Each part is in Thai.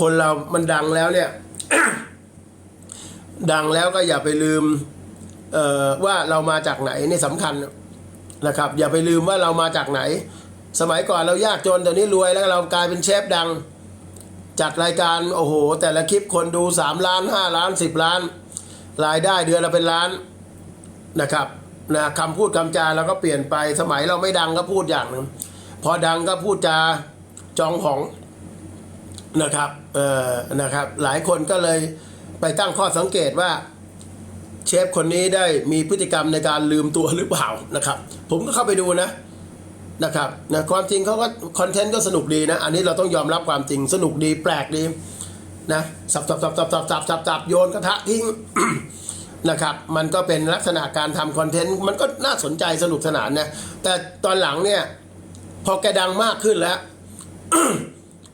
คนเรามันดังแล้วเนี่ย ดังแล้วก็อย่าไปลืมเอ่อว่าเรามาจากไหนนี่สำคัญนะครับ อย่าไปลืมว่าเรามาจากไหน สมัยก่อนเรายากจนตอนนี้รวยแล้วเรากลายเป็นเชฟดัง จัดรายการโอ้โห แต่ละคลิปคนดูสามล้านห้าล้านสิบล้าน รายได้เดือนละเป็นล้านนะครับนะคำพูดคำจาเราก็เปลี่ยนไปสมัยเราไม่ดังก็พูดอย่างหนึ่งพอดังก็พูดจาจองของ นะครับเอ่อนะครับ หลายคนก็เลยไปตั้งข้อสังเกตว่าเชฟคนนี้ได้มีพฤติกรรมในการลืมตัวหรือเปล่านะครับ ผมก็เข้าไปดูนะนะครับนะความจริงเขาก็คอนเทนต์ก็สนุกดีนะ อันนี้เราต้องยอมรับความจริงสนุกดีแปลกดีนะสับสับสับสับสับสับสับสับโยนกระทะทิ้งนะครับมันก็เป็นลักษณะการทำคอนเทนต์มันก็น่าสนใจสนุกสนานนะแต่ตอนหลังเนี่ย พอแกดังมากขึ้นแล้ว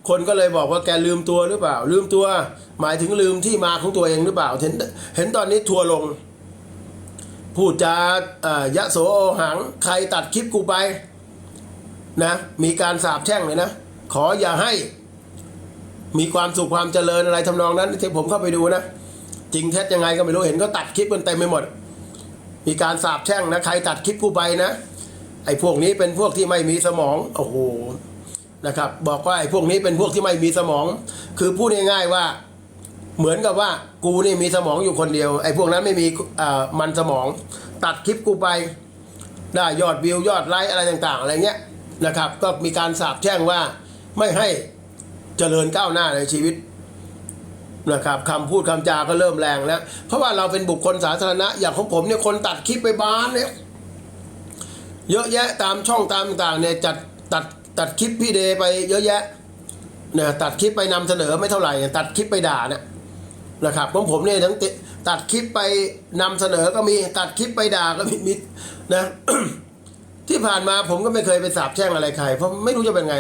คนก็เลยบอกว่าแกลืมตัวหรือเปล่า ลืมตัว หมายถึงลืมที่มาของตัวเองหรือเปล่า เห็นเห็นตอนนี้ทัวร์ลง พูดจาเอ่อยะโสโอหัง ใครตัดคลิปกูไปนะมีการสาบแช่งเลยนะ ขออย่าให้ มีความสุขความเจริญอะไรทำนองนั้นที่ผมเข้าไปดูนะ จริงเท็จยังไงก็ไม่รู้เห็นก็ตัดคลิปมันเต็มไปหมด มีการสาบแช่งนะ ใครตัดคลิปกูไปนะไอ้พวกนี้เป็นพวกที่ไม่มีสมองโอ้โห นะครับบอกว่าไอ้พวกนี้เป็นพวกที่ไม่มีสมอง คือพูดง่ายๆว่าเหมือนกับว่ากูนี่มีสมองอยู่คนเดียวไอ้พวกนั้นไม่มีมันสมอง ตัดคลิปกูไปได้ยอดวิวยอดไลค์อะไรต่างๆ อะไรเงี้ยนะครับ ก็มีการสาบแช่งว่าไม่ให้เจริญก้าวหน้าในชีวิตนะครับคำพูดคำจาก็เริ่มแรงแล้ว เพราะว่าเราเป็นบุคคลสาธารณะอย่างของผมเนี่ยคนตัดคลิปไปบ้านเนี่ยเยอะแยะตามช่องตามต่างๆเนี่ยจัดตัด ตัดคลิปพี่เดย์ไปเยอะแยะเนี่ยตัดคลิปไปนำเสนอไม่เท่าไหร่ ตัดคลิปไปด่าเนี่ยนะครับของผมเนี่ยทั้งตัดคลิปไปนำเสนอก็มีตัดคลิปไปด่าก็มีมีนะที่ผ่านมาผมก็ไม่เคยไปสาบแช่งอะไรใคร เพราะไม่รู้จะเป็นไง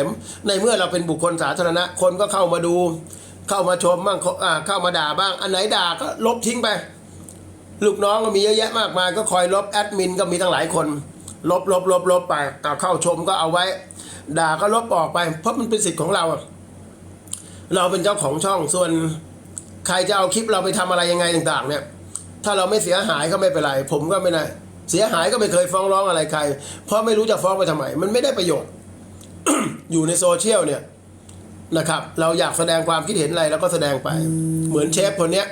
ในเมื่อเราเป็นบุคคลสาธารณะ คนก็เข้ามาดู เข้ามาชมบ้างเข้ามาด่าบ้าง อันไหนด่าก็ลบทิ้งไป ลูกน้องก็มีเยอะแยะมากมาย ก็คอยลบแอดมินก็มีตั้งหลายคน ลบลบลบลบไปเข้าชมก็เอาไว้ ด่าก็ลบออกไป เพราะมันเป็นสิทธิ์ของเรา เราเป็นเจ้าของช่องส่วนใครจะเอาคลิปเราไปทำอะไรยังไงต่าง ๆ เนี่ย ถ้าเราไม่เสียหายก็ไม่เป็นไร ผมก็ไม่ได้เสียหายก็ไม่เคยฟ้องร้องอะไรใคร เพราะไม่รู้จะฟ้องไปทำไม มันไม่ได้ประโยชน์ อยู่ในโซเชียลเนี่ยนะครับ เราอยากแสดงความคิดเห็นอะไรเราก็แสดงไป เหมือนเชฟคนเนี้ย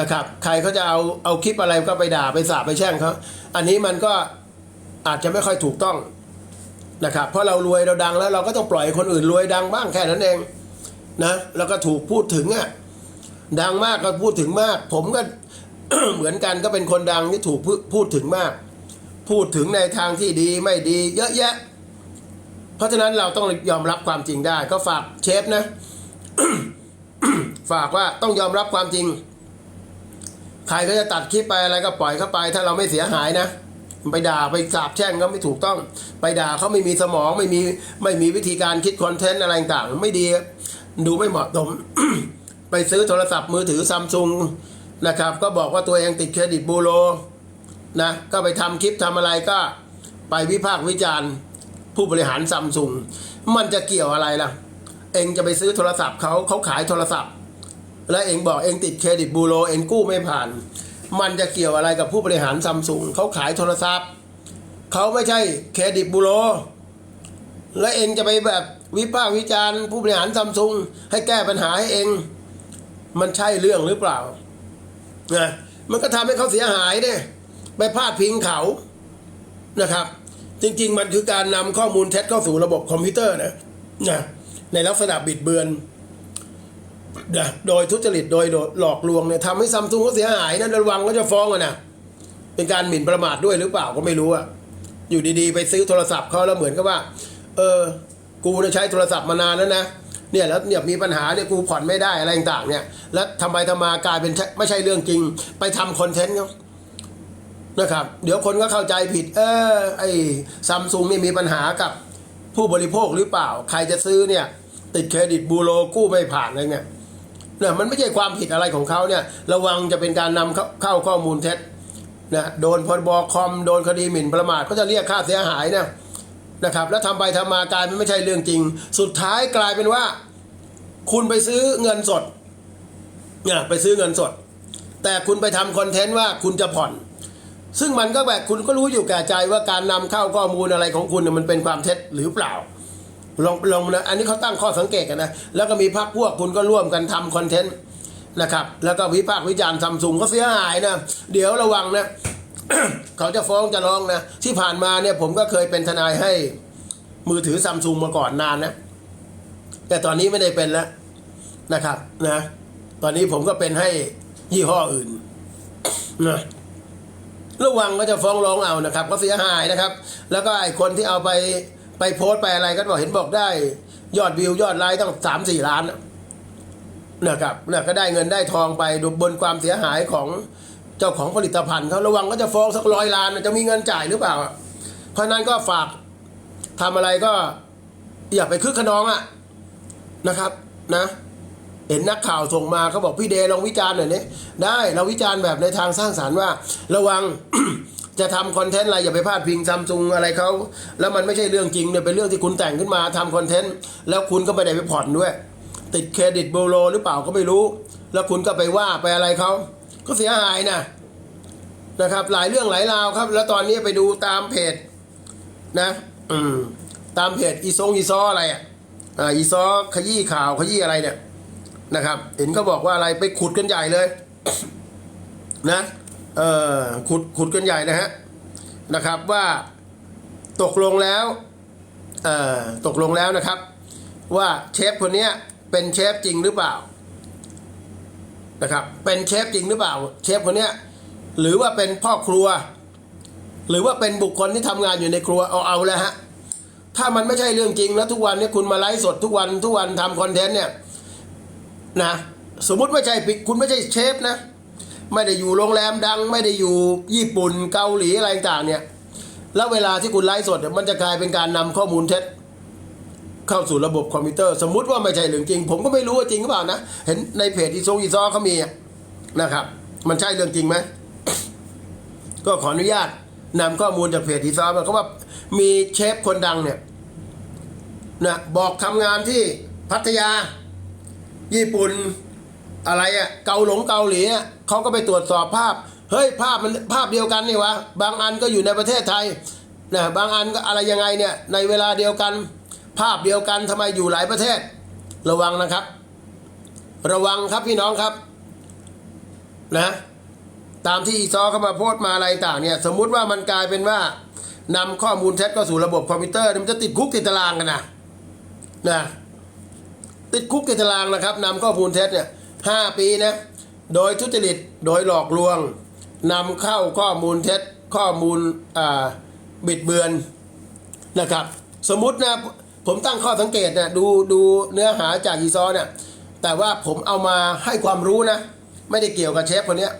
นะครับ ใครเขาจะเอาเอาคลิปอะไรก็ไปด่าไปสาบไปแช่งเขาอันนี้มันก็อาจจะไม่ค่อยถูกต้อง นะครับเพราะเรารวยเราดังแล้วเราก็ต้องปล่อยคนอื่นรวยดังบ้างแค่นั้นเองนะแล้วก็ถูกพูดถึงอะดังมากก็พูดถึงมาก ผมก็เหมือนกันก็เป็นคนดังที่ถูกพูดถึงมาก พูดถึงในทางที่ดีไม่ดี เยอะแยะ เพราะฉะนั้นเราต้องยอมรับความจริงได้ ก็ฝากเชฟนะ ฝากว่าต้องยอมรับความจริง ใครก็จะตัดคลิปไปอะไรก็ปล่อยเข้าไป ถ้าเราไม่เสียหายนะ ไปด่าไปสาบแช่งก็ไม่ถูกต้อง ไปด่าเขาไม่มีสมองไม่มีไม่มีวิธีการคิดคอนเทนต์อะไรต่างๆไม่ดีดูไม่เหมาะสมไปซื้อโทรศัพท์มือถือซัมซุงนะครับ ก็บอกว่าตัวเองติดเครดิตบูโรนะก็ไปทำคลิปทำอะไรก็ไปวิพากษ์วิจารณ์ผู้บริหารซัมซุงมันจะเกี่ยวอะไรล่ะ เองจะไปซื้อโทรศัพท์เขาเขาขายโทรศัพท์ แล้วเองบอกเองติดเครดิตบูโรเองกู้ไม่ผ่าน มันจะเกี่ยวอะไรกับผู้บริหารซัมซุงเขาขายโทรศัพท์ เขาไม่ใช่เครดิตบูโร แล้วเองจะไปแบบวิพากษ์วิจารณ์ผู้บริหารซัมซุงให้แก้ปัญหาให้เอง มันใช่เรื่องหรือเปล่านะมันก็ทำให้เขาเสียหายเนี่ยไปพาดพิงเขานะครับ จริง ๆ มันคือการนำข้อมูลเท็จเข้าสู่ระบบคอมพิวเตอร์นะนะในลักษณะบิดเบือน โดยทุจริตโดยหลอกลวงเนี่ยทำให้ซัมซุงเขาเสียหายนะระวังก็จะฟ้องอะนะเป็นการหมิ่นประมาทด้วยหรือเปล่าก็ไม่รู้อะอยู่ดีๆ ไปซื้อโทรศัพท์เขาแล้วเหมือนกับว่า เออ กูใช้โทรศัพท์มานานแล้วนะเนี่ยแล้วเนี่ยมีปัญหาเนี่ยกูผ่อนไม่ได้อะไรต่างๆเนี่ย แล้วทำไมทำมากลายเป็นไม่ใช่เรื่องจริง ไปทำคอนเทนต์เขานะครับ เดี๋ยวคนก็เข้าใจผิด เออไอซัมซุงนี่มีปัญหากับผู้บริโภคหรือเปล่า ใครจะซื้อเนี่ย ติดเครดิตบูโรกู้ไม่ผ่านอะไรเงี้ย นี่ยมันไม่ใช่ความผิดอะไรของเขาเนี่ยระวังจะเป็นการนำเข้าเข้าข้อมูลเท็จนะโดนพรบคอมโดนคดีหมิ่นประมาทก็จะเรียกค่าเสียหายนะนะครับ แล้วทำไปทำมากลายเป็นไม่ใช่เรื่องจริง สุดท้ายกลายเป็นว่า คุณไปซื้อเงินสดเนี่ยไปซื้อเงินสด แต่คุณไปทำคอนเทนต์ว่าคุณจะผ่อน ซึ่งมันก็แบบคุณก็รู้อยู่แก่ใจว่าการนำเข้าข้อมูลอะไรของคุณเนี่ยมันเป็นความเท็จหรือเปล่า ลองลองนะอันนี้เขาตั้งข้อสังเกตกันนะ แล้วก็มีพรรคพวกคุณก็ร่วมกันทำคอนเทนต์นะครับ แล้วก็วิพากษ์วิจารณ์ซัมซุงก็เสียหายนะ เดี๋ยวระวังนะ เขาจะฟ้องจะร้องนะ ที่ผ่านมาเนี่ยผมก็เคยเป็นทนายให้มือถือซัมซุงมาก่อนนานนะ แต่ตอนนี้ไม่ได้เป็นแล้วนะครับนะ ตอนนี้ผมก็เป็นให้ยี่ห้ออื่นนะระวังก็จะฟ้องร้องเอานะครับ ก็เสียหายนะครับ แล้วก็ไอ้คนที่เอาไป ไปโพสต์ไปอะไรก็บอกเห็นบอกได้ ยอดวิวยอดไลค์ต้องสามสี่ล้านนะนะครับเนี่ยก็ได้เงินได้ทองไปบนความเสียหายของเจ้าของผลิตภัณฑ์เขาระวังก็จะฟ้องสักร้อยล้านจะมีเงินจ่ายหรือเปล่า เพราะนั้นก็ฝากทำอะไรก็อย่าไปคึกขนองอะนะครับนะ เห็นนักข่าวส่งมาเขาบอกพี่เดย์ลองวิจารณ์หน่อยนี่ได้เราวิจารณ์แบบในทางสร้างสารรค์ว่า ระวัง จะทำคอนเทนต์อะไรอย่าไปพลาดพิงซัมซุงอะไรเขาแล้วมันไม่ใช่เรื่องจริงเนี่ยเป็นเรื่องที่คุณแต่งขึ้นมาทำคอนเทนต์แล้วคุณก็ไม่ได้ไปผ่อนด้วย ติดเครดิตโบโลหรือเปล่าก็ไม่รู้ แล้วคุณก็ไปว่าไปอะไรเขาก็เสียหายนะนะครับ หลายเรื่องหลายราวครับ แล้วตอนนี้ไปดูตามเพจนะ อืมตามเพจอีซงอีซออะไรอะอ่าอีซอขยี้ข่าวขยี้อะไรเนี่ยนะครับ เห็นเขาบอกว่าอะไรไปขุดกันใหญ่เลย นะ เออขุดขุดกันใหญ่นะฮะนะครับว่าตกลงแล้วเอ่อตกลงแล้วนะครับ ว่าเชฟคนนี้เป็นเชฟจริงหรือเปล่านะครับเป็นเชฟจริงหรือเปล่า เชฟคนนี้หรือว่าเป็นพ่อครัว หรือว่าเป็นบุคคลที่ทำงานอยู่ในครัวเอาเอาแล้วฮะถ้ามันไม่ใช่เรื่องจริงแล้วทุกวันนี้คุณมาไลฟ์สดทุกวันทุกวันทำคอนเทนต์เนี่ยนะสมมุติไม่ใช่ปิคุณไม่ใช่เชฟนะ ไม่ได้อยู่โรงแรมดัง ไม่ได้อยู่ญี่ปุ่นเกาหลีอะไรต่างเนี่ยแล้วเวลาที่คุณไลฟ์สดมันจะกลายเป็นการนำข้อมูลเท็จเข้าสู่ระบบคอมพิวเตอร์ สมมุติว่าไม่ใช่เรื่องจริง ผมก็ไม่รู้ว่าจริงหรือเปล่านะเห็นในเพจอีซงอีซอเขามีนะครับ มันใช่เรื่องจริงไหมก็ขออนุญาตนำข้อมูลจากเพจอีซอมาเขาว่ามีเชฟคนดังเนี่ยนะบอกทำงานที่พัทยา ญี่ปุ่น อะไรอะ่ะเกาหลงเกาหลีอะเขาก็ไปตรวจสอบภาพ เฮ้ยภาพมันภาพเดียวกันนี่วะบางอันก็อยู่ในประเทศไทยนะบางอันก็อะไรยังไงเนี่ยในเวลาเดียวกัน ภาพเดียวกันทำไมอยู่หลายประเทศ ระวังนะครับ ระวังครับพี่น้องครับนะตามที่อีซอเข้ามาโพสต์มาอะไรต่างเนี่ยสมมุติว่ามันกลายเป็นว่านำข้อมูลเท็จเข้าสู่ระบบคอมพิวเตอร์มันจะติดคุกติดตารางกันนะนะติดคุกติดตารางนะครับนำข้อมูลเท็จเนี่ย ห้าปีนะ โดยทุจริตโดยหลอกลวงนำเข้าข้อมูลเท็จข้อมูลอ่าบิดเบือนนะครับ สมมตินะผมตั้งข้อสังเกตนะดูดูเนื้อหาจากอีซอเนี่ยแต่ว่าผมเอามาให้ความรู้นะ ไม่ได้เกี่ยวกับเชฟคนเนี้ย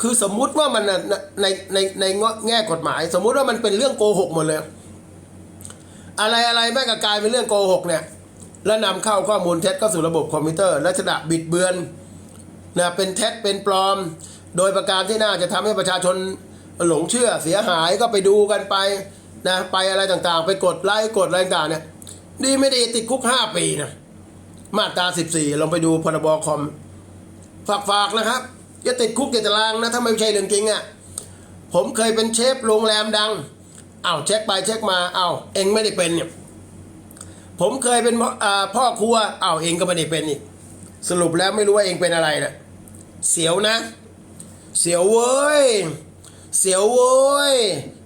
คือสมมุติว่ามันน่ะในในในแง่กฎหมาย สมมุติว่ามันเป็นเรื่องโกหกหมดเลย อะไรอะไรแม่งก็กลายเป็นเรื่องโกหกเนี่ย และนำเข้าข้อมูลเท็จเข้าสู่ระบบคอมพิวเตอร์ลักษณะบิดเบือนนะเป็นเท็จเป็นปลอม โดยประการที่น่าจะทำให้ประชาชนหลงเชื่อเสียหายก็ไปดูกันไปนะไปอะไรต่างๆ ไปกดไลค์กดอะไรต่างๆเนี่ยดีไม่ดีติดคุกห้าปีนะมาตราสิบสี่ลองไปดูพรบคอมฝากๆนะครับอย่าติดคุกติดตารางนะถ้าไม่ใช่เรื่องจริงอะ่ะผมเคยเป็นเชฟโรงแรมดังอ้าวเช็คไปเช็คมาอ้าวเองไม่ได้เป็นเนี่ย ผมเคยเป็นพ่อพอครัวอ้าวเองก็ไม่ได้เป็นอีกสรุปแล้วไม่รู้ว่าเองเป็นอะไรนะเสียวนะ เสียวเว้ย เสียวเว้ย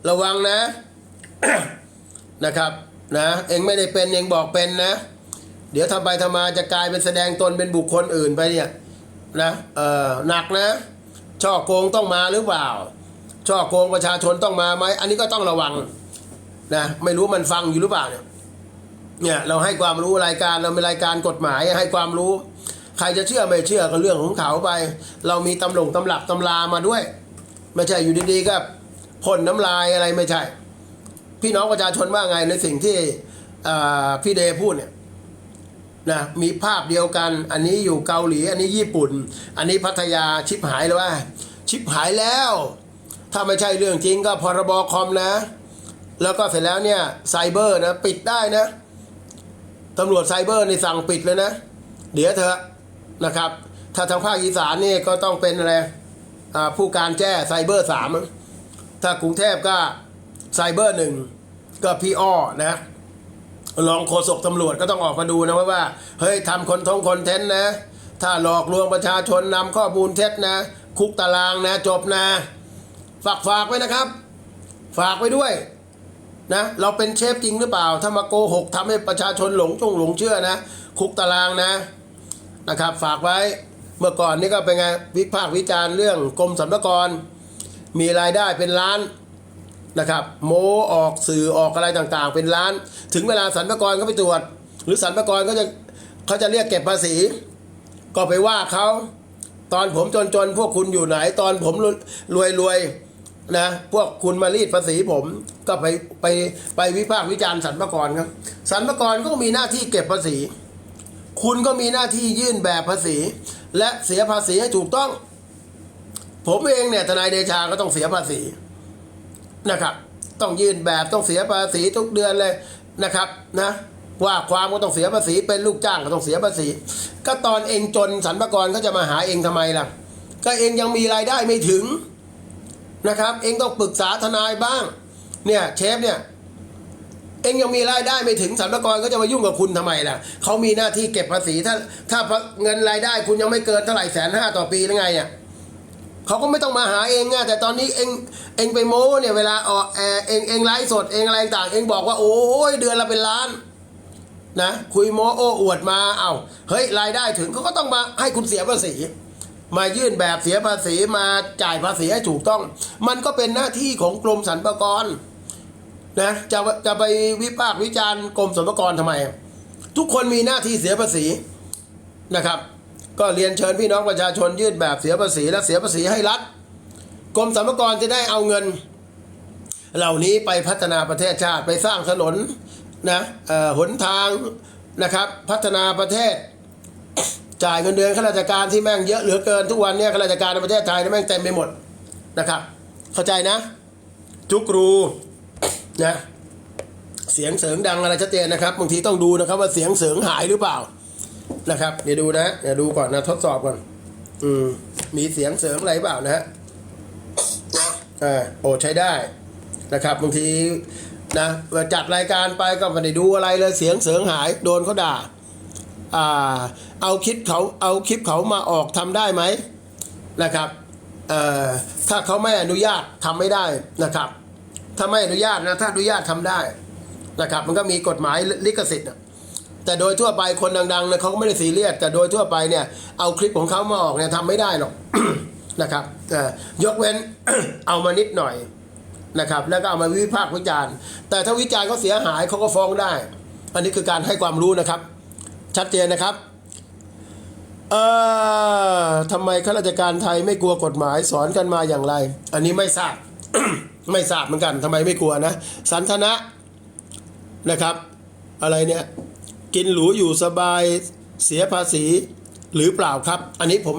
ระวังนะนะครับนะเองไม่ได้เป็นเองบอกเป็นนะ เดี๋ยวทำไปทำมาจะกลายเป็นแสดงตนเป็นบุคคลอื่นไปเนี่ยนะเออหนักนะ ช่อโกงต้องมาหรือเปล่า ช่อโกงประชาชนต้องมาไหมอันนี้ก็ต้องระวังนะไม่รู้มันฟังอยู่หรือเปล่าเนี่ย เนี่ยเราให้ความรู้รายการเราเป็นรายการกฎหมายให้ความรู้ ใครจะเชื่อไม่เชื่อก็เรื่องของเขาไป เรามีตำลงตำหลับตำรามาด้วย ไม่ใช่อยู่ดีๆก็พ่นน้ำลายอะไรไม่ใช่ พี่น้องประชาชนว่าไงในสิ่งที่พี่เดพูดเนี่ยนะมีภาพเดียวกัน อันนี้อยู่เกาหลี อันนี้ญี่ปุ่น อันนี้พัทยาชิบหายเลยว่า ชิบหายแล้ว ถ้าไม่ใช่เรื่องจริงก็พรบคอมนะ แล้วก็เสร็จแล้วเนี่ยไซเบอร์นะ ปิดได้นะ ตำรวจไซเบอร์ในสั่งปิดเลยนะ เดี๋ยวเถอะนะครับ ถ้าทางภาคอีสานนี่ก็ต้องเป็นอะไรผู้การแจ้ไซเบอร์สามถ้ากรุงเทพก็ไซเบอร์หนึ่งก็พี่อ้อนะรองโฆษกตำรวจก็ต้องออกมาดูนะว่าว่าเฮ้ยทำคนทงคอนเทนต์นะ ถ้าหลอกลวงประชาชนนำข้อมูลเท็จนะ คุกตารางนะ จบนะ ฝากฝากไว้นะครับ ฝากไว้ด้วย นะเราเป็นเชฟจริงหรือเปล่า ถ้ามาโกหกทำให้ประชาชนหลงจงหลงเชื่อนะ คุกตารางนะนะครับ ฝากไว้เมื่อก่อนนี่ก็เป็นไงวิพากษ์วิจารณ์เรื่องกรมสรรพากร มีรายได้เป็นล้านนะครับ โมออกสื่อออกอะไรต่างๆ เป็นล้าน ถึงเวลาสรรพากรก็ไปตรวจ หรือสรรพากรก็จะเขาจะเรียกเก็บภาษี ก็ไปว่าเขาตอนผมจนๆพวกคุณอยู่ไหน ตอนผมรวยรวยๆนะพวกคุณมารีดภาษีผม ก็ไปไปไปวิพากษ์วิจารณ์สรรพากรครับสรรพากรก็มีหน้าที่เก็บภาษี คุณก็มีหน้าที่ยื่นแบบภาษี และเสียภาษีให้ถูกต้อง ผมเองเนี่ยทนายเดชาก็ต้องเสียภาษีนะครับ ต้องยื่นแบบต้องเสียภาษีทุกเดือนเลยนะครับนะว่าความก็ต้องเสียภาษีเป็นลูกจ้างก็ต้องเสียภาษี ก็ตอนเองจนสรรพากรเขาจะมาหาเองทำไมล่ะ ก็เองยังมีรายได้ไม่ถึงนะครับ เองต้องปรึกษาทนายบ้าง เนี่ยเชฟเนี่ยเองยังมีรายได้ไม่ถึงสรรพากรก็จะมายุ่งกับคุณทำไมล่ะเขามีหน้าที่เก็บภาษีถ้าถ้าเงินรายได้คุณยังไม่เกินเท่าไหร่แสนห้าต่อปีหรือไงอะเขาก็ไม่ต้องมาหาเองไงแต่ตอนนี้เองเองไปโม้เนี่ยเวลาออกแอร์เองเองไลฟ์สดเองอะไรต่างเองบอกว่าโอ้ยเดือนละเป็นล้านนะคุยโม้โอ้อวดมาเอา้าเฮ้ยรายได้ถึงเขาก็ต้องมาให้คุณเสียภาษี มายื่นแบบเสียภาษีมาจ่ายภาษีให้ถูกต้อง มันก็เป็นหน้าที่ของกรมสรรพากรนะจะจะไปวิพากษ์วิจารณ์กรมสรรพากรทำไม ทุกคนมีหน้าที่เสียภาษีนะครับ ก็เรียนเชิญพี่น้องประชาชนยื่นแบบเสียภาษีและเสียภาษีให้รัฐกรมสรรพากรจะได้เอาเงิน เหล่านี้ไปพัฒนาประเทศชาติไปสร้างถนนนะเออหนทางนะครับ พัฒนาประเทศ จ่ายเงินเดือนข้าราชการที่แม่งเยอะเหลือเกินทุกวันเนี่ยข้าราชการในประเทศไทยเนี่ยแม่งเต็มไปหมดนะครับ เข้าใจนะ จุกรูนะเสียงเสริงดังอะไรชัดเจนนะครับบางทีต้องดูนะครับ ว่าเสียงเสริงหายหรือเปล่านะครับเดี๋ยวดูนะเดี๋ยวดูก่อนนะทดสอบก่อนอืมมีเสียงเสริงอะไรเปล่านะฮะอ่าโอ้ใช้ได้นะครับบางทีนะจัดรายการไปก็ไม่ได้ดูอะไรเลยเสียงเสริงหายโดนเขาด่า เอาคลิปเขาเอาคลิปเขามาออกทำได้ไหมนะครับถ้าเขาไม่อนุญาตทำไม่ได้นะครับ ถ้าไม่อนุญาตนะถ้าอนุญาตทำได้นะครับ มันก็มีกฎหมายลิขสิทธิ์แต่โดยทั่วไปคนดังๆเนี่ยเขาก็ไม่ได้ซีเรียสแต่โดยทั่วไปเนี่ยเอาคลิปของเขามาออกเนี่ยทำไม่ได้หรอกนะครับยกเว้นเอามานิดหน่อยนะครับ แล้วก็เอามาวิพากษ์วิจารณ์ แต่ถ้าวิจารณ์เขาเสียหายเขาก็ฟ้องได้ อันนี้คือการให้ความรู้นะครับ ชัดเจนนะครับเอ่อทำไมข้าราชการไทยไม่กลัวกฎหมายสอนกันมาอย่างไร อันนี้ไม่ทราบ ไม่ทราบเหมือนกันทำไมไม่กลัวนะ สันทนะนะครับ อะไรเนี่ย กินหรูอยู่สบายเสียภาษีหรือเปล่าครับ อันนี้ผม